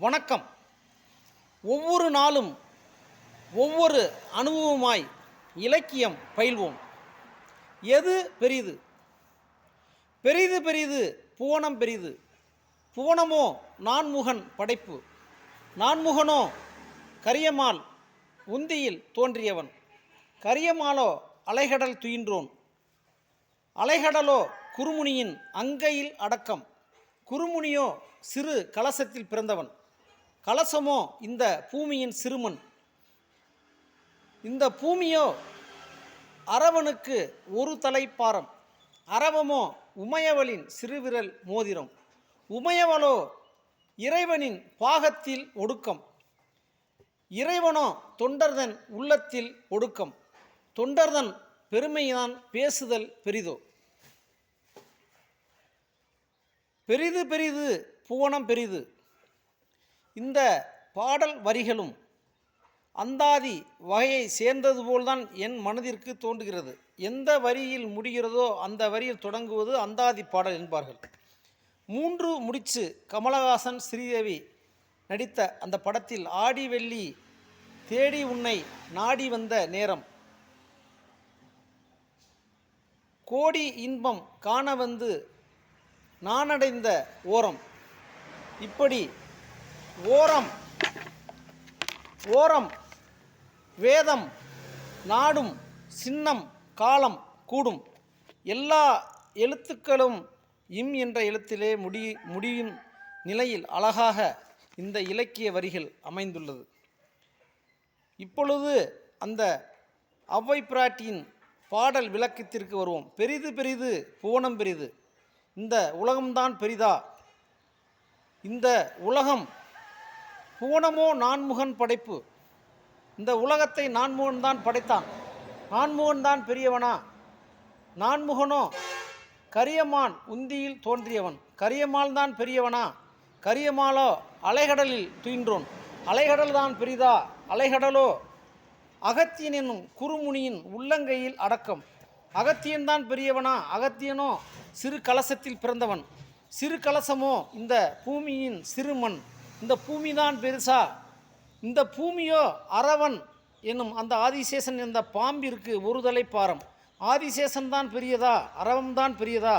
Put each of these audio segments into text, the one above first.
வணக்கம். ஒவ்வொரு நாளும் ஒவ்வொரு அனுபவமாய் இலக்கியம் பயில்வோம். எது பெரிது? பெரிது பெரிது புவனம் பெரிது. புவனமோ நான்முகன் படைப்பு. நான்முகனோ கரியமால் உந்தியில் தோன்றியவன். கரியமாலோ அலைகடல் துயின்றோன். அலைகடலோ குருமுனியின் அங்கையில் அடக்கம். குருமுனியோ சிறு கலசத்தில் பிறந்தவன். கலசமோ இந்த பூமியின் சிறுமன். இந்த பூமியோ அரவனுக்கு ஒரு தலைப்பாரம். அரவமோ உமையவளின் சிறுவிரல் மோதிரம். உமையவளோ இறைவனின் பாகத்தில் ஒடுக்கம். இறைவனோ தொண்டர்தன் உள்ளத்தில் ஒடுக்கம். தொண்டர்தன் பெருமைதான் பேசுதல் பெரிதோ? பெரிது பெரிது புவனம் பெரிது. இந்த பாடல் வரிகளும் அந்தாதி வகையை சேர்ந்தது போல்தான் என் மனதிற்கு தோன்றுகிறது. எந்த வரியில் முடிகிறதோ அந்த வரியில் தொடங்குவது அந்தாதி பாடல் என்பார்கள். மூன்று முடிச்சு கமலஹாசன் ஸ்ரீதேவி நடித்த அந்த படத்தில் ஆடி வெள்ளி தேடி உன்னை நாடி வந்த நேரம். கோடி இன்பம் காண வந்து நானடைந்த ஓரம். இப்படி ஓரம். ஓரம். வேதம். நாடும். சின்னம். காலம். கூடும். எல்லா எழுத்துக்களும் இம் என்ற எழுத்திலே முடி முடியும் நிலையில் அழகாக இந்த இலக்கிய வரிகள் அமைந்துள்ளது. இப்பொழுது அந்த அவ்வை பிராட்டியின் பாடல் விளக்கத்திற்கு வருவோம். பெரிது பெரிது புவனம் பெரிது. இந்த உலகம்தான் பெரிதா. இந்த உலகம் பூனமோ நான்முகன் படைப்பு. இந்த உலகத்தை நான்முகன் தான் படைத்தான். நான்முகன் தான் பெரியவனா. நான்முகனோ கரியமான் உந்தியில் தோன்றியவன். கரியமால் தான் பெரியவனா. கரியமாலோ அலைகடலில் துயின்றோன். அலைகடல் தான் பெரிதா. அலைகடலோ அகத்தியன் என்னும் குறுமுனியின் உள்ளங்கையில் அடக்கம். அகத்தியன் தான் பெரியவனா. அகத்தியனோ சிறு கலசத்தில் பிறந்தவன். சிறு கலசமோ இந்த பூமியின் சிறுமண் இந்த பூமி தான் பெருசா. இந்த பூமியோ அரவன் என்னும் அந்த ஆதிசேஷன் என்ற பாம்பிற்கு ஒரு பாரம். ஆதிசேஷன் தான் பெரியதா? அரவம் தான் பெரியதா?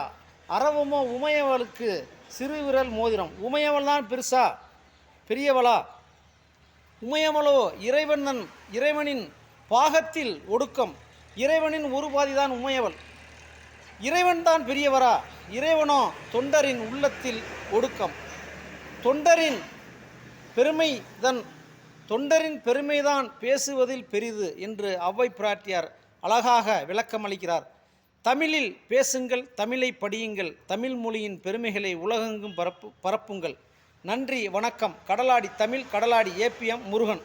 அரவமோ உமையவளுக்கு சிறு விரல் மோதிரம். உமையவள் தான் பெருசா? பெரியவளா? உமையவளோ இறைவனன் இறைவனின் பாகத்தில் ஒடுக்கம். இறைவனின் ஒரு பாதி தான் உமையவள். இறைவன் தான் பெரியவரா? இறைவனோ தொண்டரின் உள்ளத்தில் ஒடுக்கம். தொண்டரின் பெருமை தன் தொண்டரின் பெருமைதான் பேசுவதில் பெரிது என்று அவ்வை பிராட்டியார் அழகாக விளக்கமளிக்கிறார். தமிழில் பேசுங்கள் தமிழை படியுங்கள் தமிழ் மொழியின் பெருமைகளை உலகெங்கும் பரப்பு பரப்புங்கள். நன்றி வணக்கம். கடலாடி தமிழ் கடலாடி ஏபிஎம் முருகன்.